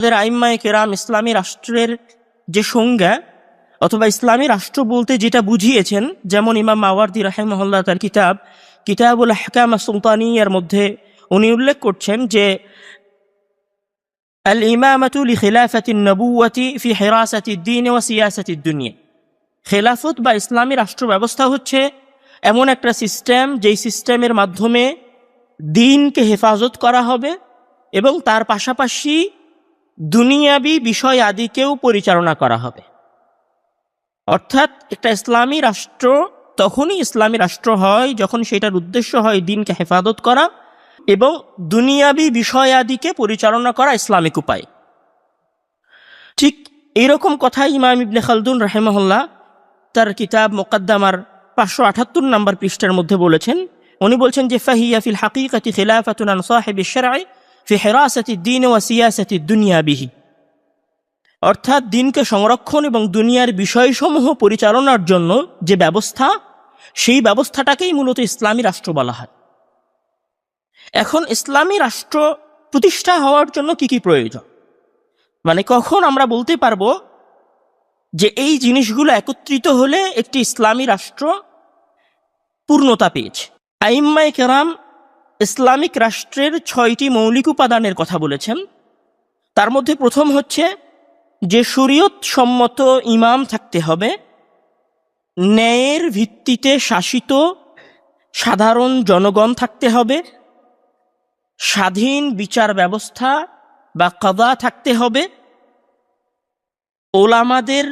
আমাদের আইম্মায় কেরাম ইসলামী রাষ্ট্রের যে সংজ্ঞা অথবা ইসলামী রাষ্ট্র বলতে যেটা বুঝিয়েছেন, যেমন ইমাম মাওয়ার্দি রাহেমহল্লা তার কিতাব কিতাবুল হাকাম সুলতানিয়ার মধ্যে উনি উল্লেখ করছেন যে, আল ইমামাতুল খিলাফাতি নবুয়াতি ফি হেরাসাতি দিন ও সিয়াসাতি দুনিয়া। খেলাফত বা ইসলামী রাষ্ট্র ব্যবস্থা হচ্ছে এমন একটা সিস্টেম, যেই সিস্টেমের মাধ্যমে দিনকে হেফাজত করা হবে এবং তার পাশাপাশি দুনিয়াবি বিষয় আদিকেও পরিচালনা করা হবে। অর্থাৎ একটা ইসলামী রাষ্ট্র তখনই ইসলামী রাষ্ট্র হয় যখন সেটার উদ্দেশ্য হয় দিনকে হেফাজত করা এবং দুনিয়াবি বিষয় আদিকে পরিচালনা করা ইসলামিক উপায়। ঠিক এইরকম কথা ইমাম ইবনে খালদুন রাহেমহল্লা তার কিতাব মোকাদ্দামার পাঁচশো আটাত্তর নম্বর পৃষ্ঠার মধ্যে বলেছেন। উনি বলছেন যে, ফাহিয়া ফিল হাকিকাতি খিলাফাতুন সাহেবি শারঈ ফি হিরাসাতি দ্বীন ওয়া সিয়াসাতি দুনিয়া বিহি। অর্থাৎ দিনকে সংরক্ষণ এবং দুনিয়ার বিষয়সমূহ পরিচালনার জন্য যে ব্যবস্থা, সেই ব্যবস্থাটাকেই মূলত ইসলামী রাষ্ট্র বলা হয়। এখন ইসলামী রাষ্ট্র প্রতিষ্ঠা হওয়ার জন্য কি কি প্রয়োজন? মানে কখন আমরা বলতে পারব যে এই জিনিসগুলো একত্রিত হলে একটি ইসলামী রাষ্ট্র পূর্ণতা পেয়েছে? আইম্মাই কেরাম ইসলামিক রাষ্ট্রের ছয়টি মৌলিক উপাদানের কথা বলেছেন। তার মধ্যে প্রথম হচ্ছে যে শরীয়ত সম্মত ইমাম থাকতে হবে। ন্যায়ের ভিত্তিতে শাসিত সাধারণ জনগণ থাকতে হবে। স্বাধীন বিচার ব্যবস্থা বা কাদা থাকতে হবে। ওলামাদের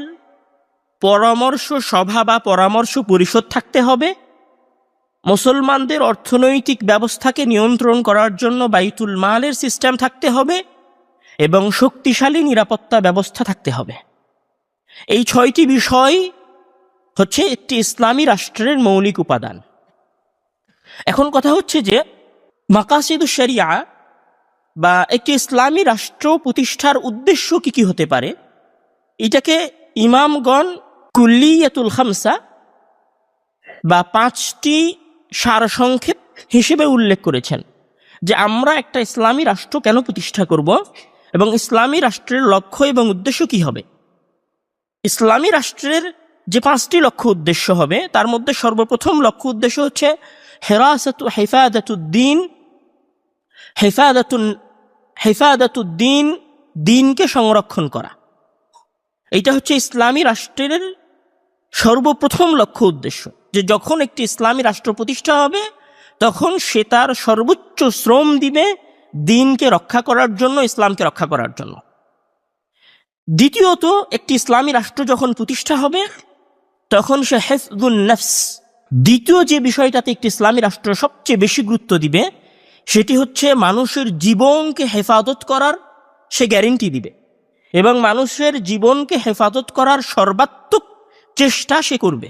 পরামর্শ সভা বা পরামর্শ পরিষদ থাকতে হবে। মুসলমানদের অর্থনৈতিক ব্যবস্থাকে নিয়ন্ত্রণ করার জন্য বাইতুল মালের সিস্টেম থাকতে হবে এবং শক্তিশালী নিরাপত্তা ব্যবস্থা থাকতে হবে। এই ছয়টি বিষয় হচ্ছে একটি ইসলামী রাষ্ট্রের মৌলিক উপাদান। এখন কথা হচ্ছে যে মাকাসিদু শরিয়া বা একটি ইসলামী রাষ্ট্র প্রতিষ্ঠার উদ্দেশ্য কি কি হতে পারে? এটাকে ইমামগণ কুল্লিয়াতুল খামসা বা পাঁচটি সারসংক্ষেপ হিসেবে উল্লেখ করেছেন যে আমরা একটা ইসলামী রাষ্ট্র কেন প্রতিষ্ঠা করব এবং ইসলামী রাষ্ট্রের লক্ষ্য এবং উদ্দেশ্য কি হবে? ইসলামী রাষ্ট্রের যে পাঁচটি লক্ষ্য উদ্দেশ্য হবে, তার মধ্যে সর্বপ্রথম লক্ষ্য উদ্দেশ্য হচ্ছে হেরাসাতু হেফাদাতুদ্দিন হেফাদাতুন হেফাদাতুদ্দিন দিনকে সংরক্ষণ করা। এটা হচ্ছে ইসলামী রাষ্ট্রের সর্বপ্রথম লক্ষ্য উদ্দেশ্য, যে যখন একটি ইসলামী রাষ্ট্র প্রতিষ্ঠা হবে, তখন সে তার সর্বোচ্চ শ্রম দিবে দিনকে রক্ষা করার জন্য, ইসলামকে রক্ষা করার জন্য। দ্বিতীয়ত, একটি ইসলামী রাষ্ট্র যখন প্রতিষ্ঠা হবে, তখন সে হেফদুল নফস, দ্বিতীয় যে বিষয়টাতে একটি ইসলামী রাষ্ট্র সবচেয়ে বেশি গুরুত্ব দিবে, সেটি হচ্ছে মানুষের জীবনকে হেফাজত করার, সে গ্যারেন্টি দিবে। এবং মানুষের জীবনকে হেফাজত করার সর্বাত্মক চেষ্টা সে করবে।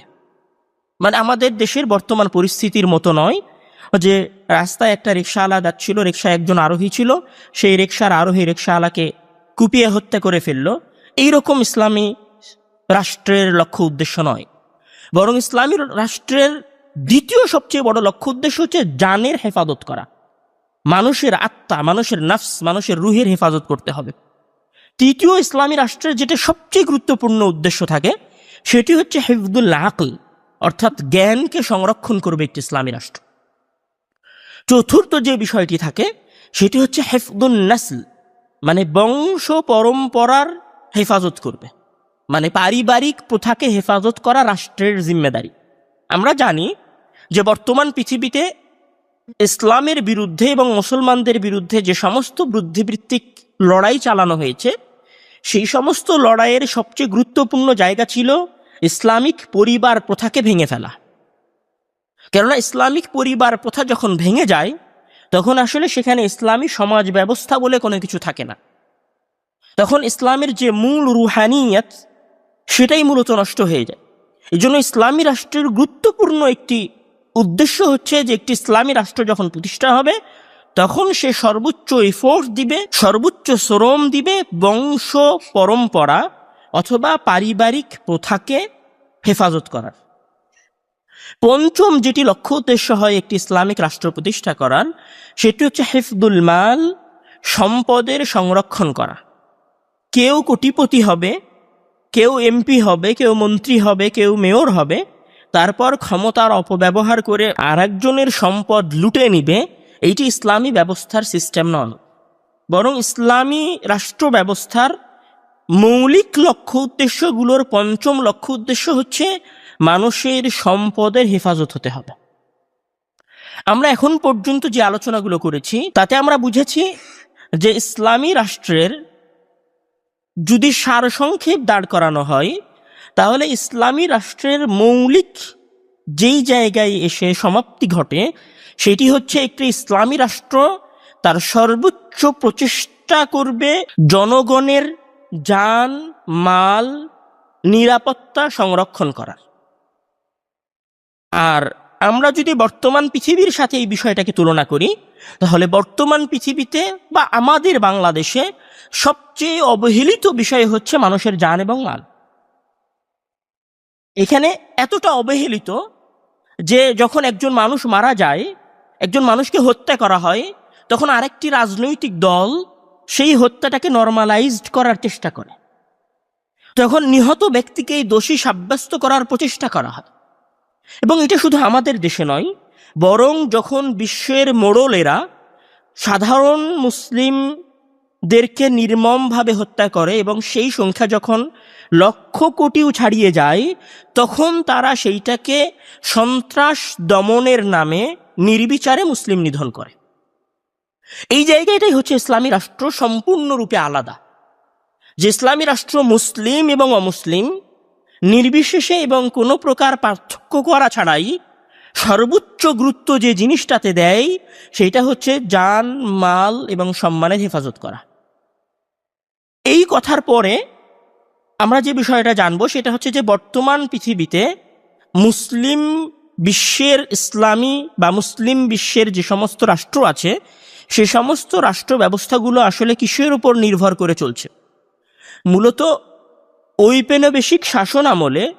মানে আমাদের দেশের বর্তমান পরিস্থিতির মতো নয় যে রাস্তায় একটা রিক্সাওয়ালা যাচ্ছিল রিক্সা একজন আরোহী ছিল, সেই রিক্সার আরোহী রিক্সাওয়ালাকে কুপিয়ে হত্যা করে ফেলল। এইরকম ইসলামী রাষ্ট্রের লক্ষ্য উদ্দেশ্য নয়। বরং ইসলামী রাষ্ট্রের দ্বিতীয় সবচেয়ে বড় লক্ষ্য উদ্দেশ্য হচ্ছে জানের হেফাজত করা। মানুষের আত্মা, মানুষের নাফস, মানুষের রুহের হেফাজত করতে হবে। তৃতীয় ইসলামী রাষ্ট্রের যেটা সবচেয়ে গুরুত্বপূর্ণ উদ্দেশ্য থাকে সেটি হচ্ছে হেফদুল আকল, অর্থাৎ জ্ঞানকে সংরক্ষণ করবে একটি ইসলামী রাষ্ট্র। চতুর্থ যে বিষয়টি থাকে, সেটি হচ্ছে হেফদুল নাসল মানে বংশ পরম্পরার হেফাজত করবে। মানে পারিবারিক প্রথাকে হেফাজত করা রাষ্ট্রের জিম্মেদারি। আমরা জানি যে বর্তমান পৃথিবীতে ইসলামের বিরুদ্ধে এবং মুসলমানদের বিরুদ্ধে যে সমস্ত বুদ্ধিবৃত্তিক লড়াই চালানো হয়েছে সেই সমস্ত লড়াইয়ের সবচেয়ে গুরুত্বপূর্ণ জায়গা ছিল ইসলামিক পরিবার প্রথাকে ভেঙে ফেলা। কেননা ইসলামিক পরিবার প্রথা যখন ভেঙে যায়, তখন আসলে সেখানে ইসলামী সমাজ ব্যবস্থা বলে কোনো কিছু থাকে না। তখন ইসলামের যে মূল রুহানিয়াত, সেটাই মূলত নষ্ট হয়ে যায়। এই জন্য ইসলামী রাষ্ট্রের গুরুত্বপূর্ণ একটি উদ্দেশ্য হচ্ছে যে একটি ইসলামী রাষ্ট্র যখন প্রতিষ্ঠা হবে তখন সে সর্বোচ্চ এফোর্স দিবে, সর্বোচ্চ শ্রম দিবে বংশ পরম্পরা অথবা পারিবারিক প্রথাকে হেফাজত করার। পঞ্চম যেটি লক্ষ্য উদ্দেশ্য হয় একটি ইসলামিক রাষ্ট্র প্রতিষ্ঠা করার, সেটি হচ্ছে হেফদুল মাল, সম্পদের সংরক্ষণ করা। কেউ কোটিপতি হবে, কেউ এমপি হবে, কেউ মন্ত্রী হবে, কেউ মেয়র হবে, তারপর ক্ষমতার অপব্যবহার করে আরেকজনের সম্পদ লুটে নিবে এইটি ইসলামী ব্যবস্থার সিস্টেম নন বরং ইসলামী রাষ্ট্র ব্যবস্থার মৌলিক লক্ষ্য উদ্দেশ্যগুলোর পঞ্চম লক্ষ্য উদ্দেশ্য হচ্ছে মানুষের সম্পদের হেফাজত হতে হবে। আমরা এখন পর্যন্ত যে আলোচনাগুলো করেছি, তাতে আমরা বুঝেছি যে ইসলামী রাষ্ট্রের যদি সারসংক্ষেপ দাঁড় করানো হয়, তাহলে ইসলামী রাষ্ট্রের মৌলিক যেই জায়গায় এসে সমাপ্তি ঘটে সেটি হচ্ছে একটি ইসলামী রাষ্ট্র, তার সর্বোচ্চ প্রচেষ্টা করবে জনগণের যান, মাল, নিরাপত্তা সংরক্ষণ করার। আর আমরা যদি বর্তমান পৃথিবীর সাথে এই বিষয়টাকে তুলনা করি, তাহলে বর্তমান পৃথিবীতে বা আমাদের বাংলাদেশে সবচেয়ে অবহেলিত বিষয় হচ্ছে মানুষের যান এবং মাল। এখানে এতটা অবহেলিত যে যখন একজন মানুষ মারা যায় একজন মানুষকে হত্যা করা হয়, তখন আরেকটি রাজনৈতিক দল সেই হত্যাটাকে নর্মালাইজড করার চেষ্টা করে। তখন নিহত ব্যক্তিকে দোষী সাব্যস্ত করার প্রচেষ্টা করা হয়। এবং এটা শুধু আমাদের দেশে নয়, বরং যখন বিশ্বের মোড়লেরা সাধারণ মুসলিমদেরকে নির্মমভাবে হত্যা করে এবং সেই সংখ্যা যখন লক্ষ কোটিও ছাড়িয়ে যায়, তখন তারা সেইটাকে সন্ত্রাস দমনের নামে নির্বিচারে মুসলিম নিধন করে। এই জায়গাটাই হচ্ছে ইসলামী রাষ্ট্র সম্পূর্ণরূপে আলাদা। যে ইসলামী রাষ্ট্র মুসলিম এবং অমুসলিম, নির্বিশেষে এবং কোনো প্রকার পার্থক্য করা ছাড়াই সর্বোচ্চ গুরুত্ব যে জিনিসটাতে দেয়, সেটা হচ্ছে যান মাল এবং সম্মানের হেফাজত করা। এই কথার পরে আমরা যে বিষয়টা জানব, সেটা হচ্ছে যে বর্তমান পৃথিবীতে মুসলিম বিশ্বের ইসলামী বা মুসলিম বিশ্বের যে সমস্ত রাষ্ট্র আছে, সে সমস্ত রাষ্ট্র ব্যবস্থাগুলো আসলে কিসের উপর নির্ভর করে চলছে? মূলত ঔপনিবেশিক শাসন আমলে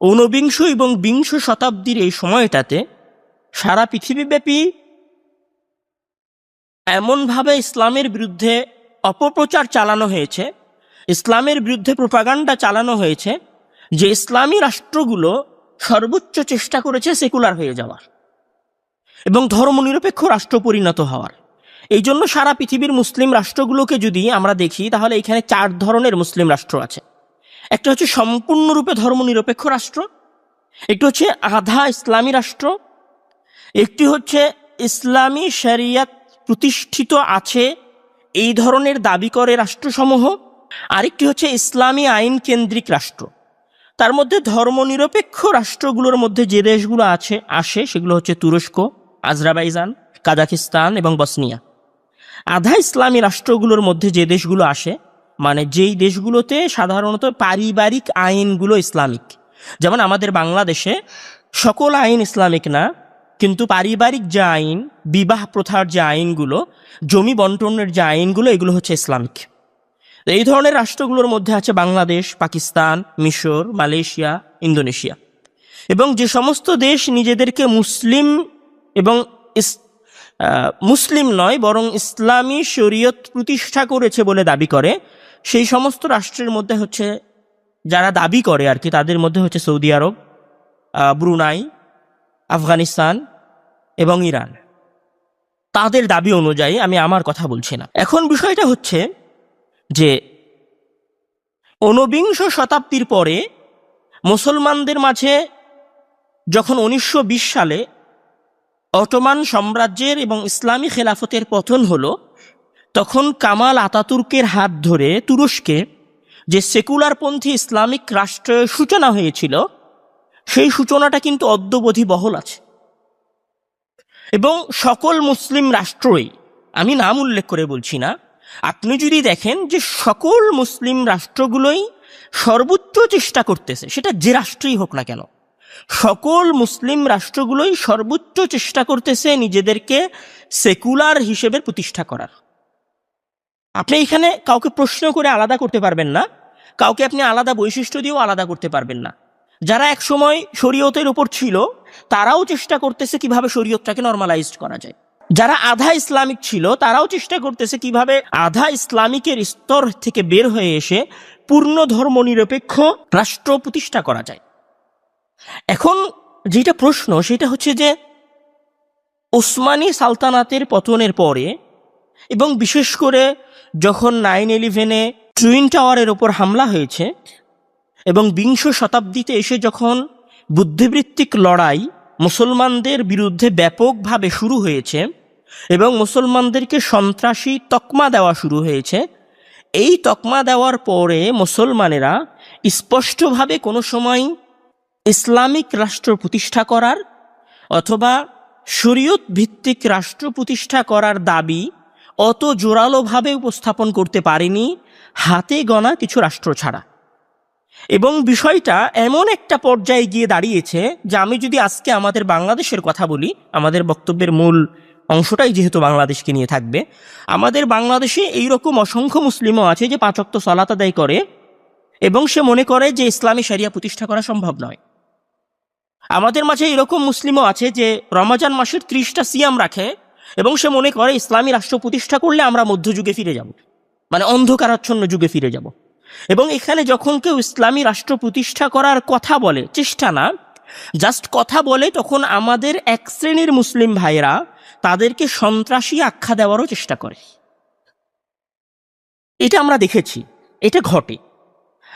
ঊনবিংশ এবং বিংশ শতাব্দীর এই সময়টাতে সারা পৃথিবীব্যাপী এমনভাবে ইসলামের বিরুদ্ধে অপপ্রচার চালানো হয়েছে, ইসলামের বিরুদ্ধে প্রোপাগান্ডা চালানো হয়েছে, যে ইসলামী রাষ্ট্রগুলো সর্বোচ্চ চেষ্টা করেছে সেকুলার হয়ে যাওয়ার এবং ধর্মনিরপেক্ষ রাষ্ট্র পরিণত হওয়ার। এই জন্য সারা পৃথিবীর মুসলিম রাষ্ট্রগুলোকে যদি আমরা দেখি, তাহলে এখানে চার ধরনের মুসলিম রাষ্ট্র আছে। একটা হচ্ছে সম্পূর্ণরূপে ধর্মনিরপেক্ষ রাষ্ট্র, একটি হচ্ছে আধা ইসলামী রাষ্ট্র, একটি হচ্ছে ইসলামী শরিয়াত প্রতিষ্ঠিত আছে এই ধরনের দাবি করে রাষ্ট্রসমূহ, আরেকটি হচ্ছে ইসলামী আইন কেন্দ্রিক রাষ্ট্র। তার মধ্যে ধর্মনিরপেক্ষ রাষ্ট্রগুলোর মধ্যে যে দেশগুলো আছে, আসে, সেগুলো হচ্ছে তুরস্ক, আজরাবাইজান কাজাকিস্তান এবং বসনিয়া। আধা ইসলামী রাষ্ট্রগুলোর মধ্যে যে দেশগুলো আসে মানে যেই দেশগুলোতে সাধারণত পারিবারিক আইনগুলো ইসলামিক। যেমন আমাদের বাংলাদেশে সকল আইন ইসলামিক না, কিন্তু পারিবারিক যে আইন, বিবাহ প্রথার যে আইনগুলো, জমি বন্টনের যে আইনগুলো, এগুলো হচ্ছে ইসলামিক। এই ধরনের রাষ্ট্রগুলোর মধ্যে আছে বাংলাদেশ, পাকিস্তান, মিশর, মালয়েশিয়া, ইন্দোনেশিয়া। এবং যে সমস্ত দেশ নিজেদেরকে মুসলিম এবং মুসলিম নয়, বরং ইসলামী শরীয়ত প্রতিষ্ঠা করেছে বলে দাবি করে, সেই সমস্ত রাষ্ট্রের মধ্যে হচ্ছে যারা দাবি করে আর কি, তাদের মধ্যে হচ্ছে সৌদি আরব ব্রুনাই, আফগানিস্তান এবং ইরান। তাদের দাবি অনুযায়ী আমি আমার কথা বলছি না। এখন বিষয়টা হচ্ছে যে ঊনবিংশ শতাব্দীর পরে মুসলমানদের মাঝে যখন উনিশশো বিশ সালে অটোমান সাম্রাজ্যের এবং ইসলামী খেলাফতের পতন হলো, তখন কামাল আতাতুর্কের হাত ধরে তুরস্কে যে সেকুলারপন্থী ইসলামিক রাষ্ট্রের সূচনা হয়েছিল, সেই সূচনাটা কিন্তু অদ্যবধি বহল আছে। এবং সকল মুসলিম রাষ্ট্রই, আমি নাম উল্লেখ করে বলছি না আপনি যদি দেখেন যে সকল মুসলিম রাষ্ট্রগুলোই সর্বোচ্চ চেষ্টা করতেছে, সেটা যে রাষ্ট্রই হোক না কেন, সকল মুসলিম রাষ্ট্রগুলোই সর্বোচ্চ চেষ্টা করতেছে নিজেদেরকে সেকুলার হিসেবে প্রতিষ্ঠা করার। আপনি এখানে কাউকে প্রশ্ন করে আলাদা করতে পারবেন না, কাউকে আপনি আলাদা বৈশিষ্ট্য দিয়েও আলাদা করতে পারবেন না। যারা একসময় শরীয়তের উপর ছিল, তারাও চেষ্টা করতেছে কীভাবে শরীয়তটাকে নর্মালাইজড করা যায়। যারা আধা ইসলামিক ছিল, তারাও চেষ্টা করতেছে কীভাবে আধা ইসলামিকের স্তর থেকে বের হয়ে এসে পূর্ণ ধর্ম নিরপেক্ষ রাষ্ট্র প্রতিষ্ঠা করা যায়। এখন যেটা প্রশ্ন, সেটা হচ্ছে যে ওসমানী সালতানাতের পতনের পরে এবং বিশেষ করে যখন নাইন ইলেভেনে টুইন টাওয়ারের ওপর হামলা হয়েছে এবং বিংশ শতাব্দীতে এসে যখন বুদ্ধিবৃত্তিক লড়াই মুসলমানদের বিরুদ্ধে ব্যাপকভাবে শুরু হয়েছে এবং মুসলমানদেরকে সন্ত্রাসী তকমা দেওয়া শুরু হয়েছে। এই তকমা দেওয়ার পরে মুসলমানেরা স্পষ্টভাবে কোনো সময় ইসলামিক রাষ্ট্র প্রতিষ্ঠা করার অথবা শরীয়ত ভিত্তিক রাষ্ট্র প্রতিষ্ঠা করার দাবি অত জোরালোভাবে উপস্থাপন করতে পারেনি, হাতে গণা কিছু রাষ্ট্র ছাড়া। এবং বিষয়টা এমন একটা পর্যায়ে গিয়ে দাঁড়িয়েছে যে আমি যদি আজকে আমাদের বাংলাদেশের কথা বলি, আমাদের বক্তব্যের মূল অংশটাই যেহেতু বাংলাদেশকে নিয়ে থাকবে, আমাদের বাংলাদেশে এইরকম অসংখ্য মুসলিমও আছে যে পাঁচক্ত সলাত আদায় করে এবং সে মনে করে যে ইসলামী সারিয়া প্রতিষ্ঠা করা সম্ভব নয়। আমাদের মাঝে এরকম মুসলিমও আছে যে রমাজান মাসের ত্রিশটা সিয়াম রাখে এবং সে মনে করে ইসলামী রাষ্ট্র প্রতিষ্ঠা করলে আমরা মধ্যযুগে ফিরে যাব। মানে অন্ধকারাচ্ছন্ন যুগে ফিরে যাব। এবং এখানে যখন কেউ ইসলামী রাষ্ট্র প্রতিষ্ঠা করার কথা বলে, চেষ্টা না জাস্ট কথা বলে, তখন আমাদের এক শ্রেণির মুসলিম ভাইরা তাদেরকে সন্ত্রাসী আখ্যা দেওয়ারও চেষ্টা করে। এটা আমরা দেখেছি, এটা ঘটে।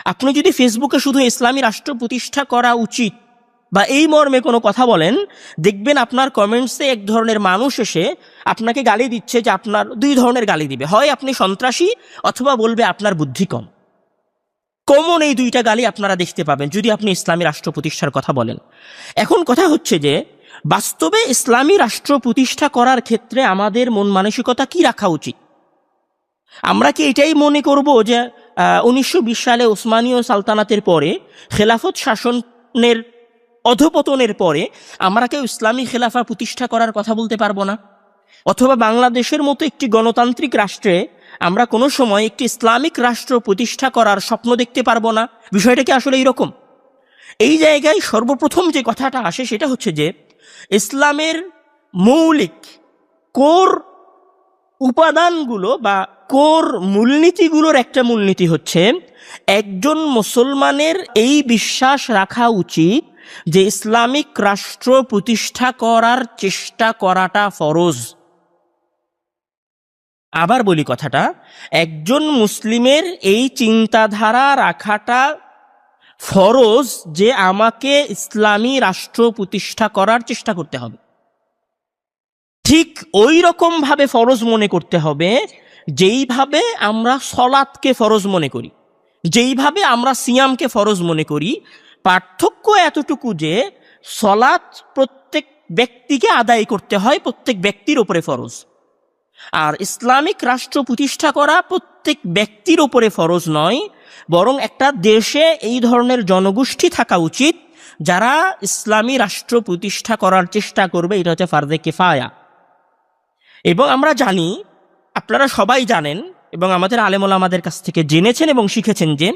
আপনি যদি ফেসবুকে শুধু ইসলামী রাষ্ট্র প্রতিষ্ঠা করা উচিত বা এই মর্মে কোনো কথা বলেন, দেখবেন আপনার কমেন্টসে এক ধরনের মানুষ এসে আপনাকে গালি দিচ্ছে যে আপনার দুই ধরনের গালি দিবে। হয় আপনি সন্ত্রাসী অথবা বলবে আপনার বুদ্ধি কম। কমন এই দুইটা গালি আপনারা দেখতে পাবেন, যদি আপনি ইসলামী রাষ্ট্র প্রতিষ্ঠার কথা বলেন। এখন কথা হচ্ছে যে, বাস্তবে ইসলামী রাষ্ট্র প্রতিষ্ঠা করার ক্ষেত্রে আমাদের মন মানসিকতা কি রাখা উচিত? আমরা কি এটাই মনে করব যে উনিশশো বিশ সালে ওসমানীয় সালতানাতের পরে, খেলাফত শাসনের অধপতনের পরে, আমরা কেউ ইসলামী খেলাফা প্রতিষ্ঠা করার কথা বলতে পারব না? অথবা বাংলাদেশের মতো একটি গণতান্ত্রিক রাষ্ট্রে আমরা কোনো সময় একটি ইসলামিক রাষ্ট্র প্রতিষ্ঠা করার স্বপ্ন দেখতে পারব না। বিষয়টা কি আসলে এইরকম এই জায়গায় সর্বপ্রথম যে কথাটা আসে সেটা হচ্ছে যে, ইসলামের মৌলিক কোর উপাদানগুলো বা কোর মূলনীতিগুলোর একটা মূলনীতি হচ্ছে, একজন মুসলমানের এই বিশ্বাস রাখা উচিত যে ইসলামিক রাষ্ট্র প্রতিষ্ঠা করার চেষ্টা করাটা ফরজ। আবার বলি কথাটা, একজন মুসলিমের এই চিন্তাধারা রাখাটা ফরজ যে আমাকে ইসলামী রাষ্ট্র প্রতিষ্ঠা করার চেষ্টা করতে হবে। ঠিক ওই রকম ভাবে ফরজ মনে করতে হবে যেইভাবে আমরা সলাৎকে ফরজ মনে করি যেইভাবে আমরা সিয়ামকে ফরজ মনে করি, পার্থক্য এতটুকু যে সলাৎ প্রত্যেক ব্যক্তিকে আদায় করতে হয়, প্রত্যেক ব্যক্তির ওপরে ফরজ। আর ইসলামিক রাষ্ট্র প্রতিষ্ঠা করা প্রত্যেক ব্যক্তির ওপরে ফরজ নয়, বরং একটা দেশে এই ধরনের জনগোষ্ঠী থাকা উচিত, যারা ইসলামী রাষ্ট্র প্রতিষ্ঠা করার চেষ্টা করবে, এটা হচ্ছে ফার্দে কেফায়া। এবং আমরা জানি, আপনারা সবাই জানেন, এবং আমাদের আলেমুল আমাদের কাছ থেকে জেনেছেন এবং শিখেছেন যে,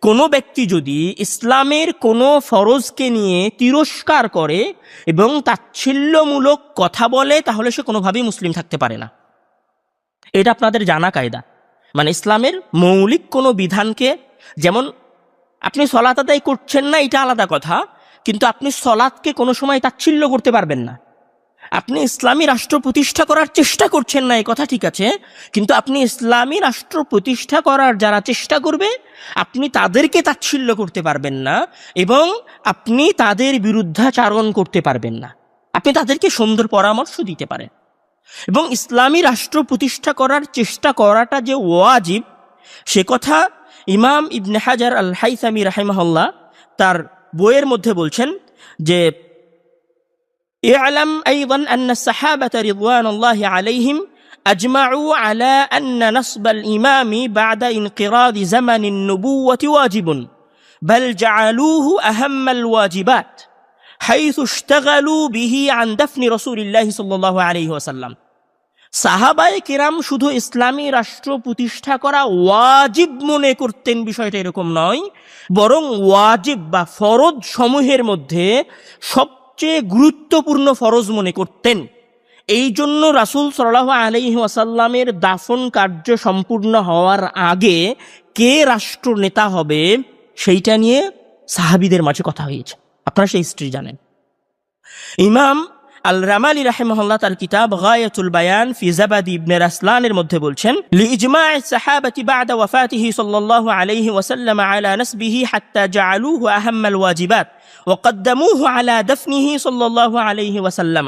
কোনো ব্যক্তি যদি ইসলামের কোনো ফরজকে নিয়ে তিরস্কার করে এবং তাচ্ছিল্যমূলক কথা বলে, তাহলে সে কোনোভাবেই মুসলিম থাকতে পারে না। এটা আপনাদের জানা কায়দা। মানে ইসলামের মৌলিক কোনো বিধানকে যেমন আপনি সলাত আদায় করছেন না, এটা আলাদা কথা, কিন্তু আপনি সলাৎকে কোনো সময় তাচ্ছিল্য করতে পারবেন না। আপনি ইসলামী রাষ্ট্র প্রতিষ্ঠা করার চেষ্টা করছেন না এই কথা ঠিক আছে, কিন্তু আপনি ইসলামী রাষ্ট্র প্রতিষ্ঠা করার যারা চেষ্টা করবে, আপনি তাদেরকে তাচ্ছিল্য করতে পারবেন না এবং আপনি তাদের বিরুদ্ধাচারণ করতে পারবেন না। আপনি তাদেরকে সুন্দর পরামর্শ দিতে পারেন। এবং ইসলামী রাষ্ট্র প্রতিষ্ঠা করার চেষ্টা করাটা যে ওয়াজিব সে কথা ইমাম ইবনে হাজার আল হাইসামি রাহেমাহল্লা তার বইয়ের মধ্যে বলছেন যে اعلم أيضا أن الصحابة رضوان الله عليهم أجمعوا على أن نصب الإمام بعد انقراض زمن النبوة واجب بل جعلوه أهم الواجبات হাইসু ইশতাগালু বিহি আন দাফনি রসুলিল্লাহি সাল্লাল্লাহু আলাইহি ওয়াসাল্লাম। কেরাম শুধু ইসলামী রাষ্ট্র প্রতিষ্ঠা করা ওয়াজিব মনে করতেন বিষয়টা এরকম নয়, বরং ওয়াজিব বা ফরজ সমূহের মধ্যে সবচেয়ে গুরুত্বপূর্ণ ফরজ মনে করতেন। এই জন্য রাসুল সাল্লাহ আলহি ওয়াসাল্লামের দাফন কার্য সম্পূর্ণ হওয়ার আগে কে রাষ্ট্র নেতা হবে সেইটা নিয়ে সাহাবিদের মাঝে কথা হয়েছে। আপনারা সেই হিস্ট্রি জানেন। ইমাম আল রামালি রাহেমহল্লা তার কিতাব গায়াতুল বায়ান ফি জাবাদি ইবনে রাসলানের মধ্যে বলছেন লিজমাع الصحابه بعد وفاته صلى الله عليه وسلم على نسبه حتى جعلوه اهم الواجبات وقدموه على دفنه صلى الله عليه وسلم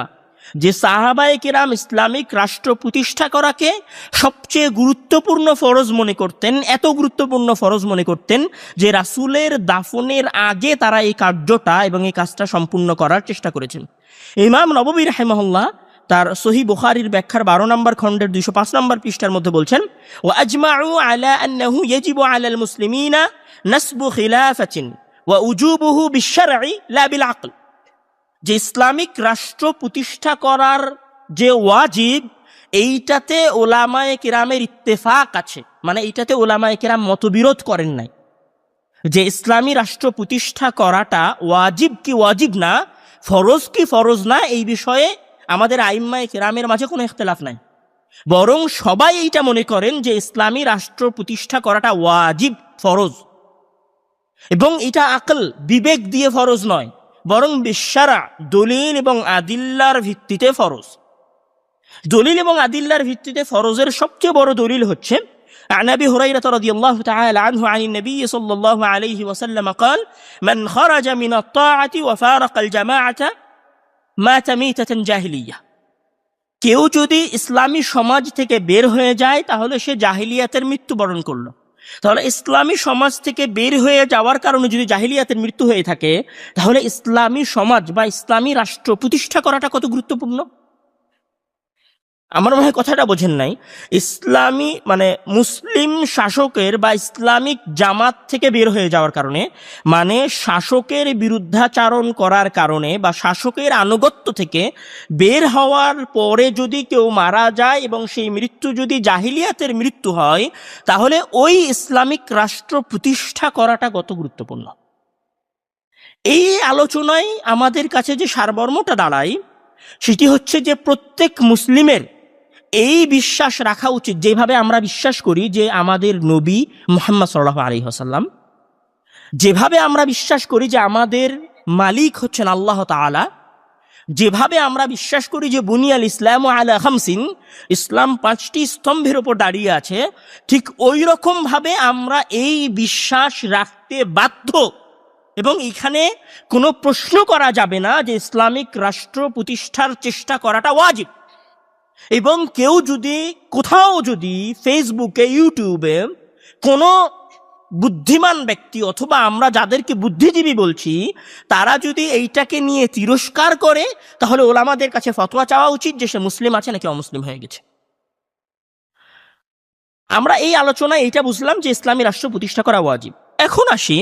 যে সাহাবায়ে কিরাম ইসলামিক রাষ্ট্র প্রতিষ্ঠা করাকে সবচেয়ে গুরুত্বপূর্ণ ফরজ মনে করতেন, এত গুরুত্বপূর্ণ ফরজ মনে করতেন যে রাসূলের দাফনের আগে তারা এই কার্যটা এবং এই কাজটা সম্পূর্ণ করার চেষ্টা করেছেন। ইমাম নববী রাহেমহল্লা তার সহি বুখারির ব্যাখ্যার বারো নম্বর খণ্ডের দুইশো পাঁচ নম্বর পৃষ্ঠার মধ্যে বলছেন ও আজমাউ আলা আলাল মুসলিমিনা নাসবু খিলাফাতিন ওয়া উজুবুহু বিল আকল যে ইসলামিক রাষ্ট্র প্রতিষ্ঠা করার যে ওয়াজিব, এইটাতে ওলামায়ে কিরামের ইত্তেফাক আছে। মানে এইটাতে ওলামায় কিরাম মতবিরোধ করেন নাই। যে ইসলামী রাষ্ট্র প্রতিষ্ঠা করাটা ওয়াজিব কি ওয়াজিব না, ফরজ কি ফরজ না, এই বিষয়ে আমাদের আইম্মায় কেরামের মাঝে কোনো ইখতলাফ নাই। বরং সবাই এইটা মনে করেন যে ইসলামী রাষ্ট্র প্রতিষ্ঠা করাটা ওয়াজিব, ফরজ। এবং এটা আকল, বিবেক দিয়ে ফরজ নয়। বরং বিশ্বারা দলিল এবং আদিল্লার ভিত্তিতে ফরজ দলিল এবং আদিল্লার ভিত্তিতে ফরজের সবচেয়ে বড় দলিল হচ্ছে عن ابي هريره رضي الله تعالى عنه عن النبي صلى الله عليه وسلم قال من خرج من الطاعه وفارق الجماعه مات ميته جاهليه কেউ যদি ইসলামী সমাজ থেকে বের হয়ে যায় তাহলে সে জাহিলিয়াতের মৃত্যুবরণ করলো তাহলে ইসলামী সমাজ থেকে বের হয়ে যাওয়ার কারণে যদি জাহিলিয়াতের মৃত্যু হয়ে থাকে, তাহলে ইসলামী সমাজ বা ইসলামী রাষ্ট্র প্রতিষ্ঠা করাটা কত গুরুত্বপূর্ণ? আমার মনে হয় কথাটা বোঝেন নাই। ইসলামী মানে মুসলিম শাসকের বা ইসলামিক জামাত থেকে বের হয়ে যাওয়ার কারণে মানে শাসকের বিরুদ্ধাচারণ করার কারণে বা শাসকের আনুগত্য থেকে বের হওয়ার পরে যদি কেউ মারা যায় এবং সেই মৃত্যু যদি জাহিলিয়াতের মৃত্যু হয়, তাহলে ওই ইসলামিক রাষ্ট্র প্রতিষ্ঠা করাটা কত গুরুত্বপূর্ণ? এই আলোচনায় আমাদের কাছে যে সারবর্মটা দাঁড়ায়, সেটি হচ্ছে যে প্রত্যেক মুসলিমের এই বিশ্বাস রাখা উচিত, যেভাবে আমরা বিশ্বাস করি যে আমাদের নবী মোহাম্মদ সাল্লাহ আলী হাসাল্লাম যেভাবে আমরা বিশ্বাস করি যে আমাদের মালিক হচ্ছেন আল্লাহ তাআলা, যেভাবে আমরা বিশ্বাস করি যে বুনিয়াল ইসলাম ও আলা হামসিন ইসলাম পাঁচটি স্তম্ভের ওপর দাঁড়িয়ে আছে, ঠিক ওই রকম ভাবে আমরা এই বিশ্বাস রাখতে বাধ্য। এবং এখানে কোনো প্রশ্ন করা যাবে না যে ইসলামিক রাষ্ট্র প্রতিষ্ঠার চেষ্টা করাটা ওয়াজিব। এবং কেউ যদি কোথাও যদি ফেসবুকে ইউটিউবে কোনো বুদ্ধিমান ব্যক্তি অথবা আমরা যাদেরকে বুদ্ধিজীবী বলছি, তারা যদি এইটাকে নিয়ে তিরস্কার করে, তাহলে ওলামাদের কাছে ফতোয়া চাওয়া উচিত যে সে মুসলিম আছে নাকি অমুসলিম হয়ে গেছে। আমরা এই আলোচনায় এইটা বুঝলাম যে ইসলামী রাষ্ট্র প্রতিষ্ঠা করা ওয়াজিব। এখন আসি